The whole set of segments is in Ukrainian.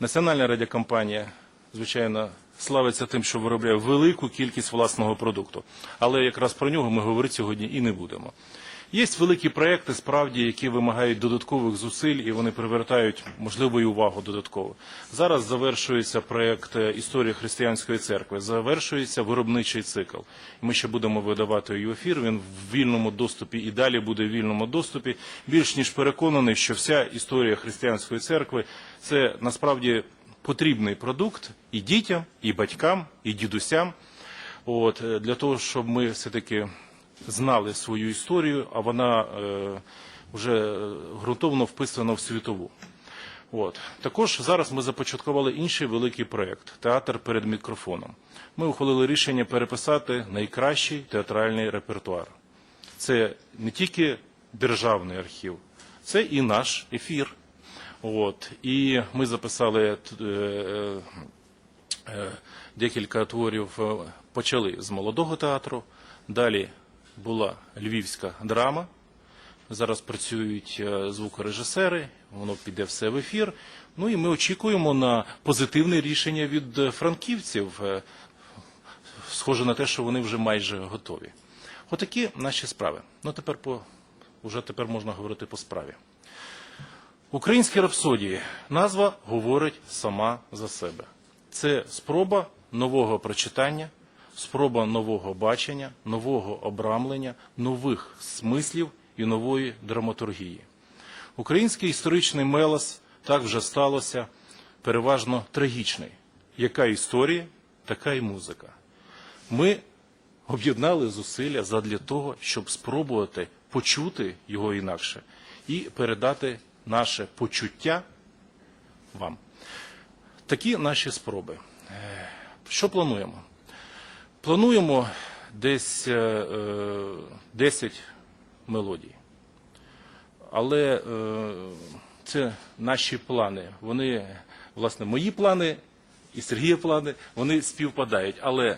Національна радіокомпанія, звичайно, славиться тим, що виробляє велику кількість власного продукту. Але якраз про нього ми говорити сьогодні і не будемо. Є великі проекти, справді, які вимагають додаткових зусиль, і вони привертають можливо увагу додатково. Зараз завершується проект е, історії християнської церкви, завершується виробничий цикл. Ми ще будемо видавати в ефір. Він в вільному доступі і далі буде в вільному доступі. Більш ніж переконаний, що вся історія християнської церкви це насправді потрібний продукт і дітям, і батькам, і дідусям. От е, для того, щоб ми все таки знали свою історію, а вона е, вже е, ґрунтовно вписана в світову. От також зараз ми започаткували інший великий проект театр перед мікрофоном. Ми ухвалили рішення переписати найкращий театральний репертуар. Це не тільки державний архів, це і наш ефір. От і ми записали е, декілька творів. Почали з молодого театру. Далі була львівська драма. Зараз працюють е, звукорежисери, воно піде все в ефір. Ну і ми очікуємо на позитивне рішення від е, франківців. Е, Схоже на те, що вони вже майже готові. Отакі наші справи. Ну тепер по уже тепер можна говорити по справі. Українські рапсодії назва говорить сама за себе. Це спроба нового прочитання, спроба нового бачення, нового обрамлення, нових смислів і нової драматургії. Український історичний мелос так вже сталося переважно трагічний. Яка історія, така і музика. Ми об'єднали зусилля задля того, щоб спробувати почути його інакше і передати наше почуття вам. Такі наші спроби. Е, Що плануємо? Плануємо десь е, е, 10 мелодій. Але е, це наші плани. Вони, власне, мої плани і Сергія плани, вони співпадають. Але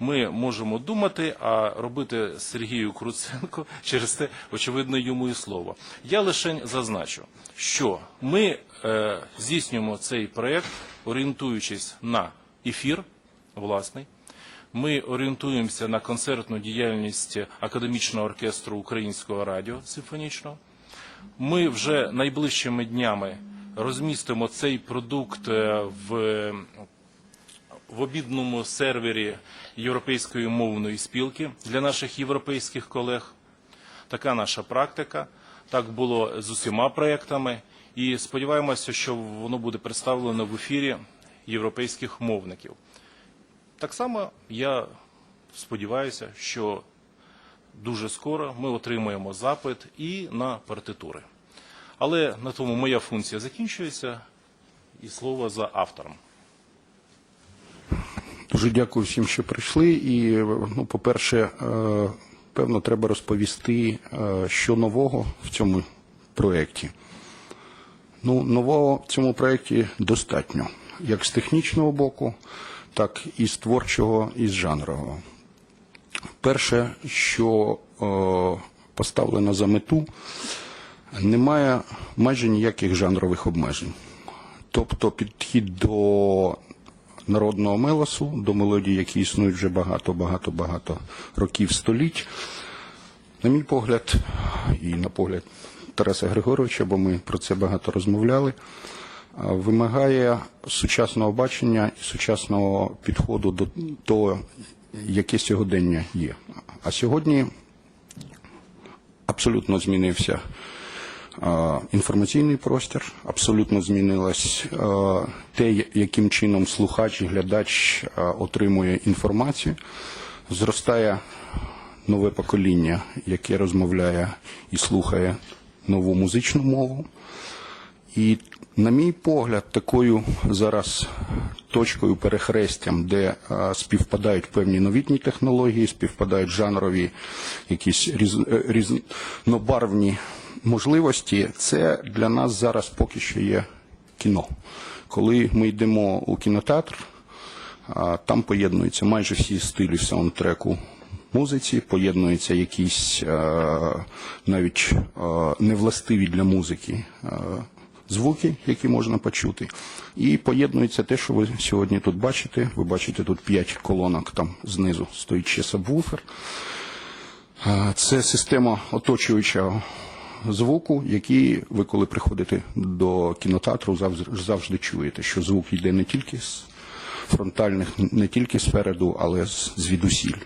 ми можемо думати, а робити Сергію Круценко через те, очевидно, йому і слово. Я лише зазначу, що ми е, здійснюємо цей проєкт, орієнтуючись на ефір власний. Ми орієнтуємося на концертну діяльність академічного оркестру Українського радіо симфонічного. Ми вже найближчими днями розмістимо цей продукт е, в, в обідному сервері Європейської мовної спілки для наших європейських колег. Така наша практика. Так було з усіма проєктами. І сподіваємося, що воно буде представлено в ефірі європейських мовників. Так само я сподіваюся, що дуже скоро ми отримаємо запит і на партитури. Але на тому моя функція закінчується, і слово за автором. Дуже дякую всім, що прийшли. І, ну, по-перше, е, певно, треба розповісти, е, що нового в цьому проєкті. Ну, нового в цьому проєкті достатньо, як з технічного боку, так і з творчого, і з жанрового. Перше, що е, поставлено за мету, немає майже ніяких жанрових обмежень. Тобто підхід до народного мелосу, до мелодій, які існують вже багато-багато-багато років століть. На мій погляд, і на погляд Тараса Григоровича, бо ми про це багато розмовляли, вимагає сучасного бачення і сучасного підходу до того, яке сьогодення є. А сьогодні абсолютно змінився е, інформаційний простір, абсолютно змінилось е, те, яким чином слухач і глядач е, отримує інформацію. Зростає нове покоління, яке розмовляє і слухає нову музичну мову. І, на мій погляд, такою зараз точкою перехрестям, де е, співпадають певні новітні технології, співпадають жанрові якісь різ, е, різнобарвні можливості, це для нас зараз поки що є кіно. Коли ми йдемо у кінотеатр, там поєднуються майже всі стилі саундтреку музиці, поєднуються якісь е, навіть невластиві для музики звуки, які можна почути. І поєднується те, що ви сьогодні тут бачите. Ви бачите тут 5 колонок, там знизу стоїть ще сабвуфер. Це система оточуючого звуку, який ви, коли приходите до кінотеатру, завжди, чуєте, що звук йде не тільки з фронтальних, не тільки спереду, але з звідусіль.